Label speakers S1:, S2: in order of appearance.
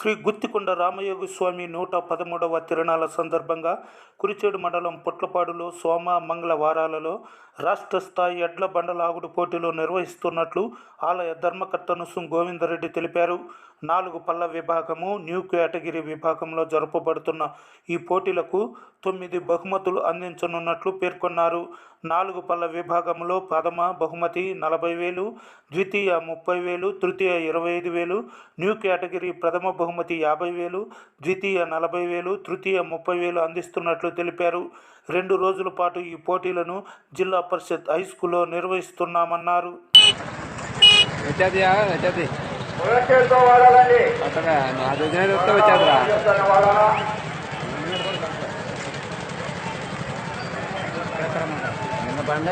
S1: శ్రీ గుత్తికొండ రామయోగి స్వామి నూట పదమూడవ తిరణాల సందర్భంగా కురిచేడు మండలం పుట్లపాడులో సోమ మంగళవారాలలో రాష్ట్ర స్థాయి ఎడ్ల బండలాగుడు పోటీలు నిర్వహిస్తున్నట్లు ఆలయ ధర్మకర్త నుసుం గోవిందరెడ్డి తెలిపారు. నాలుగు పళ్ళ విభాగము న్యూ కేటగిరీ విభాగంలో జరపబడుతున్న ఈ పోటీలకు తొమ్మిది బహుమతులు అందించనున్నట్లు పేర్కొన్నారు. నాలుగు పళ్ళ విభాగంలో ప్రథమ బహుమతి నలభై వేలు ద్వితీయ ముప్పై వేలు తృతీయ ఇరవై ఐదు వేలు న్యూ కేటగిరీ ప్రథమ బహుమతి యాభై వేలు ద్వితీయ నలభై వేలు తృతీయ ముప్పై వేలు అందిస్తున్నట్లు తెలిపారు. రెండు రోజుల పాటు ఈ పోటీలను జిల్లా పరిషత్ హై స్కూల్లో నిర్వహిస్తున్నామన్నారు.
S2: నిన్న బండి